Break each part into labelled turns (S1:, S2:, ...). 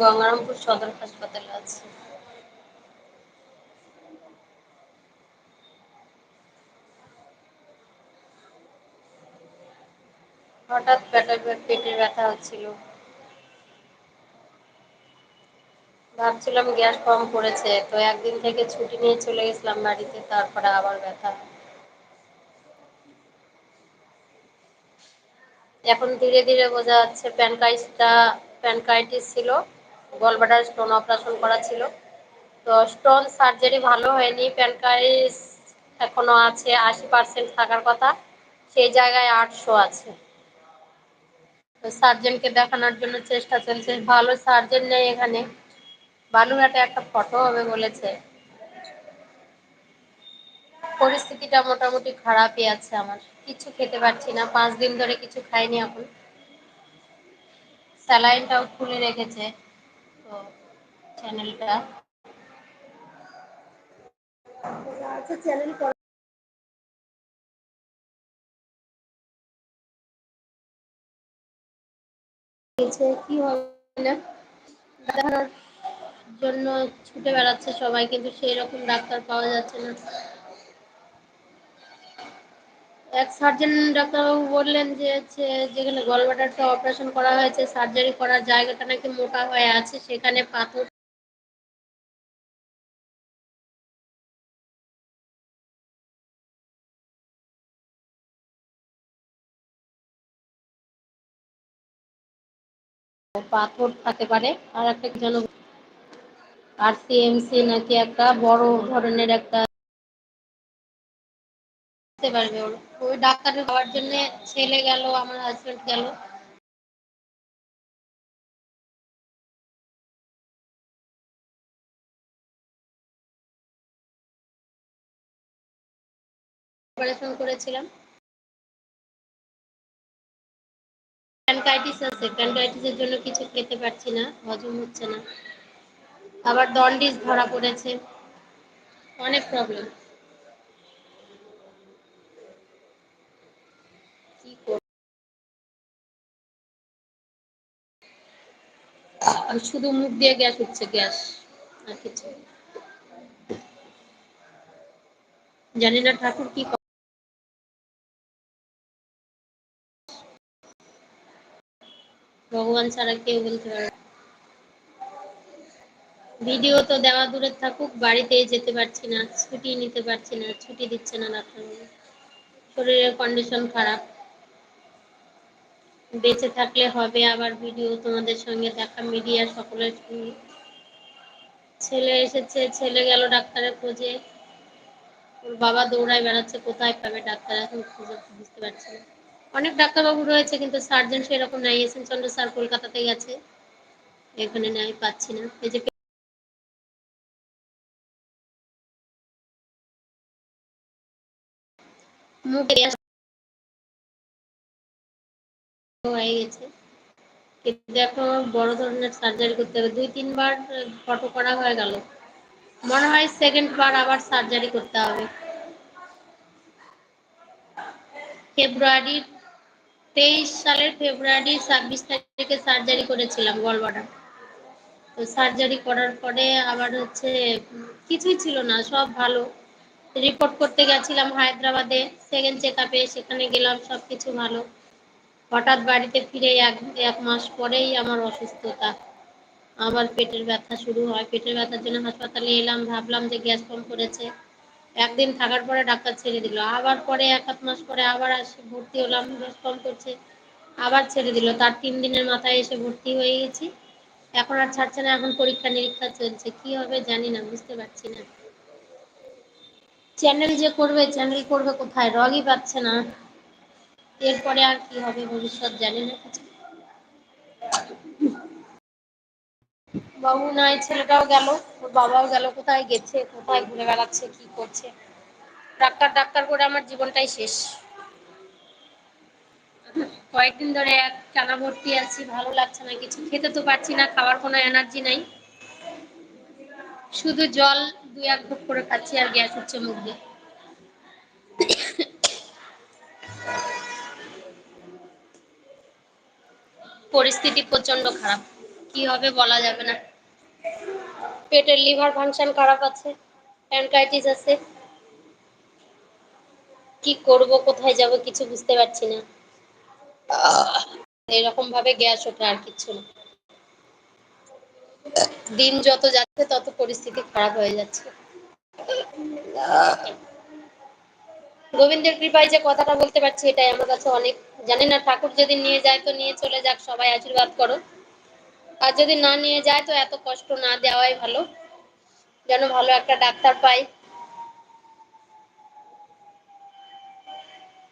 S1: গঙ্গারামপুর সদর হাসপাতালে আছে। হঠাৎ পেটের ব্যথা হচ্ছিল। ভাবছিলাম গ্যাস কম পড়েছে, তো একদিন থেকে ছুটি নিয়ে চলে গেছিলাম বাড়িতে, তারপরে আবার ব্যথা। এখন ধীরে ধীরে বোঝা যাচ্ছে প্যানকাইসটা প্যানকাইটিস ছিল। গলবাটার স্টোন অপারেশন করা ছিল। তো স্টোন সার্জারি ভালো হয়নি প্যানকাইস এখনও আছে, আশি পার্সেন্ট থাকার কথা। সেই জায়গায় আটশো আছে। তো সার্জেনকে দেখানোর জন্য চেষ্টা চলছে। ভালো সার্জেন নেই এখানে। বালুঘাটে একটা ফটো হবে বলেছে। পরিস্থিতিটা মোটামুটি খারাপই আছে আমার। কিছু খেতে পারছি না। পাঁচ দিন ধরে কিছু খাইনি এখন। স্যালাইনটাও খুলে রেখেছে। তো চ্যানেলটা আচ্ছা চ্যানেল কি হবে না? দেখানোর জন্য ছুটে বেড়াচ্ছে সবাই কিন্তু সেই রকম ডাক্তার পাওয়া যাচ্ছে না। এক সার্জন ডাক্তারবাবু বললেন যে হচ্ছে যেখানে গলবাটারটা অপারেশন করা হয়েছে সার্জারি করার জায়গাটা নাকি মোটা হয়ে আছে, সেখানে পাথর পাথর থাকতে পারে। আর একটা যেন আর সিএমসি নাকি একটা বড় ধরনের একটা পারবে ওর। ওই ডাক্তারের হওয়ার জন্য ছেলে গেল, আমার হাজবেন্ড গেল। অপারেশন করেছিলাম। প্যানকাইটিস আছে। প্যানকাইটিসের জন্য কিছু খেতে পারছি না, হজম হচ্ছে না। আবার দন্ডিস ধরা পড়েছে। অনেক প্রবলেম কি আর শুধু মুখ দিয়ে গ্যাস উঠছে গ্যাস আর কিছু জানি না ঠাকুর কি ভগবান ছাড়া কেউ বলতে পারে ভিডিও তো দেওয়া দূরে থাকুক বাড়িতে যেতে পারছি না, ছুটি নিতে পারছি না, ছুটি দিচ্ছে না ডাক্তারবাবু। শরীরের কন্ডিশন খারাপ। বেঁচে থাকলে হবে আবার ভিডিও তোমাদের সঙ্গে দেখা মিডিয়া সকলের ছেলে এসেছে, ছেলে গেল ডাক্তারের খোঁজে। ওর বাবা দৌড়ায় বেড়াচ্ছে, কোথায় পাবে ডাক্তার? এখন খুঁজে বুঝতে পারছি না। অনেক ডাক্তারবাবু রয়েছে, কিন্তু সার্জন সেরকম নাই। এসেন চন্দ্র স্যার কলকাতাতে গেছে এখানে নাই, পাচ্ছি না। এই যে মুখে হয়ে গেছে। কিন্তু এখন বড় ধরনের সার্জারি করতে হবে। দুই, তিনবার ফটো করা হয়ে গেল। মনে হয় সেকেন্ড বার আবার সার্জারি করতে হবে। ফেব্রুয়ারি, তেইশ সালের ফেব্রুয়ারি, ছাব্বিশ তারিখে সার্জারি করেছিলাম গলবাটা। তো সার্জারি করার পরে আবার হচ্ছে, কিছুই ছিল না, সব ভালো। রিপোর্ট করতে গেছিলাম হায়দ্রাবাদে সেকেন্ড চেক আপে সেখানে গেলাম সব কিছু ভালো। হঠাৎ বাড়িতে ফিরে এক এক মাস পরেই আমার অসুস্থতা। আবার পেটের ব্যথা শুরু হয়। পেটের ব্যথার জন্য হাসপাতালে এলাম, ভাবলাম যে গ্যাস কম করেছে একদিন থাকার পরে ডাক্তার ছেড়ে দিল। আবার পরে এক আধ মাস পরে আবার আসি, ভর্তি হলাম, গ্যাস কম করছে আবার ছেড়ে দিল। তার তিন দিনের মাথায় এসে ভর্তি হয়ে গেছি। এখন আর ছাড়ছে না, এখন পরীক্ষা নিরীক্ষা চলছে। কি হবে জানি না, বুঝতে পারছি না। চ্যানেল যে করবে, চ্যানেল করবে কোথায়? রগই পাচ্ছে না। এরপরে আর কি হবে ভবিষ্যৎ জানি না। কিছু বাবু নাই ছেলেটাও গেল। ওর বাবাও গেল, কোথায় গেছে, কোথায় ঘুরে বেড়াচ্ছে, কি করছে? ডাক্তার ডাক্তার করে আমার জীবনটাই শেষ। কয়েকদিন ধরে এক টানা ভর্তি আছি, ভালো লাগছে না কিছু। খেতে তো পারছি না, খাওয়ার কোনো এনার্জি নাই। শুধু জল দুই এক করে খাচ্ছি আর গ্যাস হচ্ছে মুখ দিয়ে। পরিস্থিতি প্রচণ্ড খারাপ। কি হবে বলা যাবে না। পেটের লিভার ফাংশন খারাপ আছে প্যানকাইটিস আছে। কি করব, কোথায় যাব কিছু বুঝতে পারছি না। এরকম ভাবে গ্যাস ওঠে আর কিছু না। দিন যত যাচ্ছে, তত পরিস্থিতি খারাপ হয়ে যাচ্ছে। গোবিন্দের কৃপায় যে কথাটা বলতে পারছি, এটাই আমার কাছে অনেক জানি না, ঠাকুর যদি নিয়ে যায় তো নিয়ে চলে যাক, সবাই আশীর্বাদ করো। আর যদি না নিয়ে যায় তো এত কষ্ট না দেওয়াই ভালো। যেন ভালো একটা ডাক্তার পাই।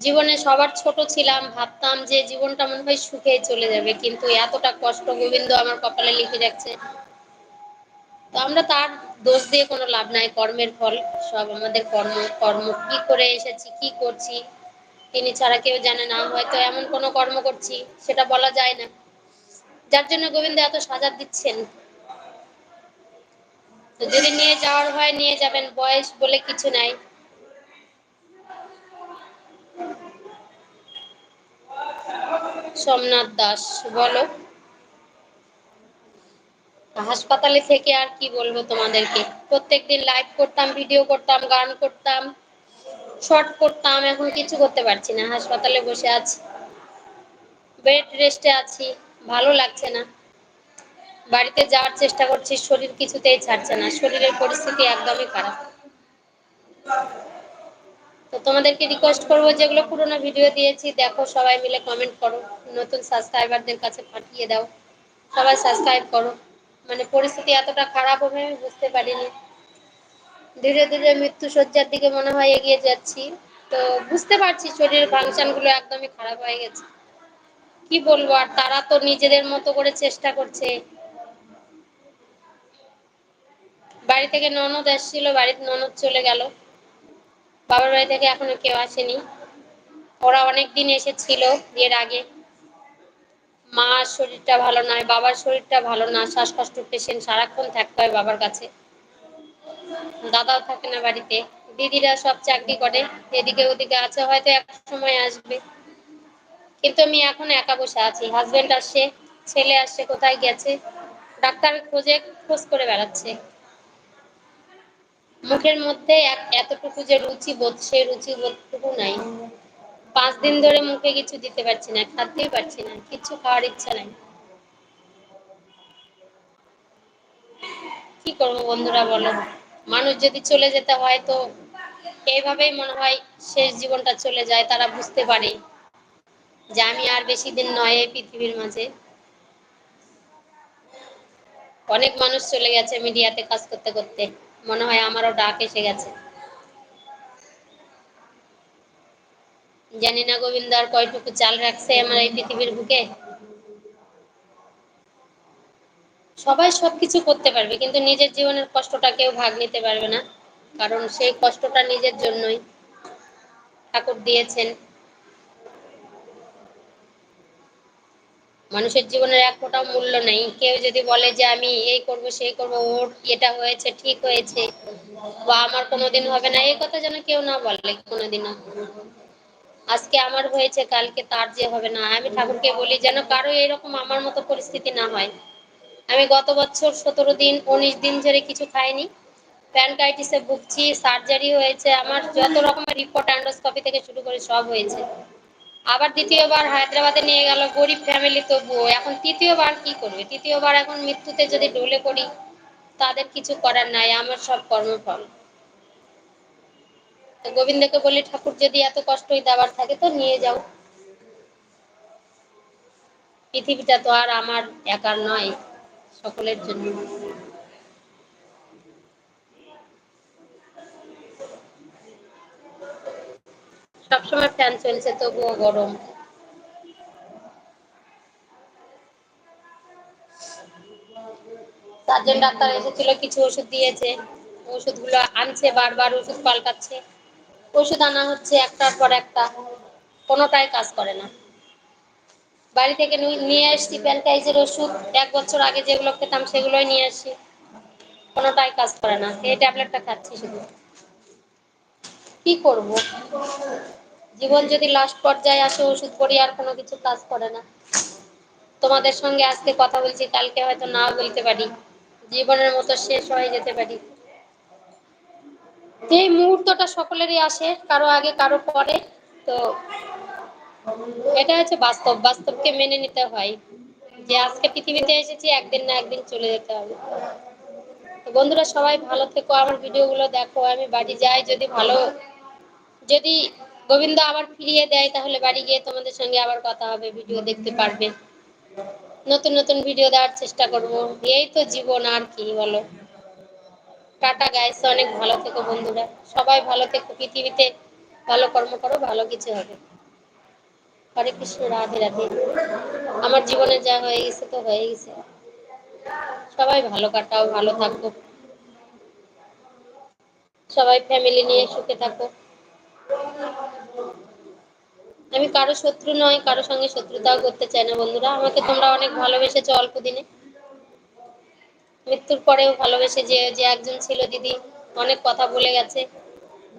S1: জীবনে সবার ছোট ছিলাম, ভাবতাম যে জীবনটা মনে হয় সুখে চলে যাবে, কিন্তু এতটা কষ্ট গোবিন্দ আমার কপালে লিখে যাচ্ছে তো আমরা তার দোষ দিয়ে কোনো লাভ নাই, কর্মের ফল, সব আমাদের কর্ম কর্ম। কি করে এসেছি, কি করছি? তিনি ছাড়া কেউ জানে না, হয়তো এমন কোনো কর্ম করছি, সেটা বলা যায় না। যার জন্য গোবিন্দ এত সাজা দিচ্ছেন। তো যদি নিয়ে যাওয়ার হয়, নিয়ে যাবেন, বয়স বলে কিছু নাই। সোমনাথ দাস, বলো। হাসপাতালে থেকে আর কি বলব তোমাদেরকে? প্রত্যেকদিন লাইভ করতাম ভিডিও করতাম, গান করতাম। শর্ট করতাম, এখন কিছু করতে পারছি না। হাসপাতালে বসে আছি। বেড রেস্টে আছি, ভালো লাগছে না। বাড়িতে যাওয়ার চেষ্টা করছি, শরীর কিছুতেই ছাড়ছে না। শরীরের পরিস্থিতি একদমই খারাপ। তো তোমাদেরকে রিকোয়েস্ট করব, যেগুলো পুরোনো ভিডিও দিয়েছি, দেখো, সবাই মিলে কমেন্ট করো। নতুন সাবস্ক্রাইবারদের কাছে পাঠিয়ে দাও। সবাই সাবস্ক্রাইব করো। মানে পরিস্থিতি এতটা খারাপ হবে আমি বুঝতে পারিনি। ধীরে ধীরে মৃত্যু সজ্জার দিকে মনে হয় এগিয়ে যাচ্ছি। তো বুঝতে পারছি শরীরের ফাংশনগুলো একদমই খারাপ হয়ে গেছে। কি বলব, আর তারা তো নিজেদের মতো করে চেষ্টা করছে। বাড়ি থেকে ননদ এসেছিল, বাড়িতে ননদ চলে গেল। বাবার বাড়ি থেকে এখনও কেউ আসেনি। ওরা অনেক দিন এসেছিল বিয়ের আগে। মার শরীরটা ভালো নয়, বাবার শরীরটা ভালো না, শ্বাসকষ্ট, পেশেন্ট সারাক্ষণ থাকতে হয় বাবার কাছে। দাদাও থাকে না বাড়িতে। দিদিরা সব চাকরি করে, এদিকে ওদিকে আছে, হয়তো এক সময় আসবে। কিন্তু আমি এখন একা বসে আছি। হাজবেন্ড আসছে ছেলে আসছে কোথায় গেছে? ডাক্তার খোঁজে, খোঁজ করে বেড়াচ্ছে। মুখের মধ্যে এতটুকু যে রুচি বোধ, সেই রুচি বোধটুকু নাই। পাঁচ দিন ধরে মুখে কিছু দিতে পারছি না খাতেই পারছি না, কিছু খাওয়ার ইচ্ছা নাই। কি করব বন্ধুরা, বলো? মানুষ যদি চলে যেতে হয় তো এইভাবেই মনে হয় শেষ জীবনটা চলে যায়, তারা বুঝতে পারে যে আমি আর বেশি দিন নয় এই পৃথিবীর মাঝে। অনেক মানুষ চলে গেছে মিডিয়াতে কাজ করতে করতে। মনে হয় আমারও ডাক এসে গেছে। জানি না গোবিন্দ আর কয়টুকু চাল রাখছে আমার এই পৃথিবীর বুকে। সবাই সবকিছু করতে পারবে, কিন্তু নিজের জীবনের কষ্টটা কেউ ভাগ নিতে পারবে না, কারণ সেই কষ্টটা নিজের জন্যই ঠাকুর দিয়েছেন। মানুষের জীবনের এক ফোটাও মূল্য নেই। কেউ যদি বলে যে আমি এই করব, সেই করব, ওর এটা হয়েছে, ঠিক হয়েছে, বা আমার কোনোদিন হবে না, এই কথা যেন কেউ না বলে কোনোদিনও। আজকে আমার হয়েছে, কালকে তার যে হবে না, আমি ঠাকুরকে বলি যেন কারও এরকম আমার মতো পরিস্থিতি না হয়। আমি গত বছর সতেরো দিন, উনিশ দিন ধরে কিছু খাইনি। প্যানকাইটিসে ভুগছি সার্জারি হয়েছে, আমার যত রকমের রিপোর্ট অ্যান্ডোস্কপি থেকে শুরু করে সব হয়েছে। আবার দ্বিতীয়বার হায়দ্রাবাদে নিয়ে গেল, গরিব ফ্যামিলি তবুও এখন তৃতীয়বার কি করবে? তৃতীয়বার এখন মৃত্যুতে যদি ঢলে পড়ি, তাদের কিছু করার নাই, আমার সব কর্মফল। গোবিন্দকে বলি, ঠাকুর যদি এত কষ্টই দেওয়ার থাকে তো নিয়ে যাও। পৃথিবীটা তো আর আমার একার নয়। সকলের জন্য। সবসময় ফ্যান চলছে, তবুও গরম। সার্জন ডাক্তার এসেছিল, কিছু ওষুধ দিয়েছে। ওষুধগুলো আনছে, বারবার ওষুধ পাল্টাচ্ছে। ওষুধ আনা হচ্ছে একটার পর একটা। কোনোটাই কাজ করে না। বাড়ি থেকে নিয়ে আসছি প্যানটাইজের ওষুধ। এক বছর আগে যেগুলো খেতাম সেগুলোই নিয়ে আসি। কোনোটাই কাজ করে না। এই ট্যাবলেটটা খাচ্ছি শুধু। কি করব? জীবন যদি লাস্ট পর্যায়ে আসে, ওষুধ করি আর কোনো কিছু কাজ করে না। তোমাদের সঙ্গে আজকে কথা বলছি, কালকে হয়তো না বলতে পারি। জীবনের মতো শেষ হয়ে যেতে পারি। এই মুহূর্তটা সকলেরই আসে, কারও আগে, কারও পরে, তো এটা হচ্ছে বাস্তব, বাস্তবকে মেনে নিতে হয়। যে আজকে পৃথিবীতে এসেছি, একদিন না একদিন চলে যেতে হবে। বন্ধুরা, সবাই ভালো থেকো, আমার ভিডিওগুলো দেখো, আমি বাড়ি যাই, যদি ভালো, যদি গোবিন্দ আবার ফিরিয়ে দেয়, তাহলে বাড়ি গিয়ে তোমাদের সঙ্গে আবার কথা হবে, ভিডিও দেখতে পারবে। নতুন নতুন ভিডিও দেওয়ার চেষ্টা করব। এই তো জীবন, আর কি বলো। টাটা গাইস অনেক ভালো থেকো বন্ধুরা। সবাই ভালো থেকো, পৃথিবীতে ভালো কর্ম করো, ভালো কিছু হবে। হরে কৃষ্ণ, রাধে রাধে। আমার জীবনে যা হয়ে গেছে তো হয়ে গেছে। সবাই ভালো কাটাও, ভালো থাকো। সবাই ফ্যামিলি নিয়ে সুখে থাকো। আমি কারও শত্রু নয় কারও সঙ্গে শত্রুতাও করতে চাই না, বন্ধুরা। আমাকে তোমরা অনেক ভালোবেসেছো অল্প দিনে। মৃত্যুর পরেও ভালোবেসে যে যে একজন ছিল দিদি, অনেক কথা বলে গেছে।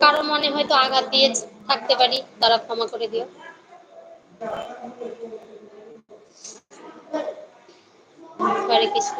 S1: কারও মনে হয়তো আঘাত দিয়ে থাকতে পারি, তারা ক্ষমা করে দিও। হরে কৃষ্ণ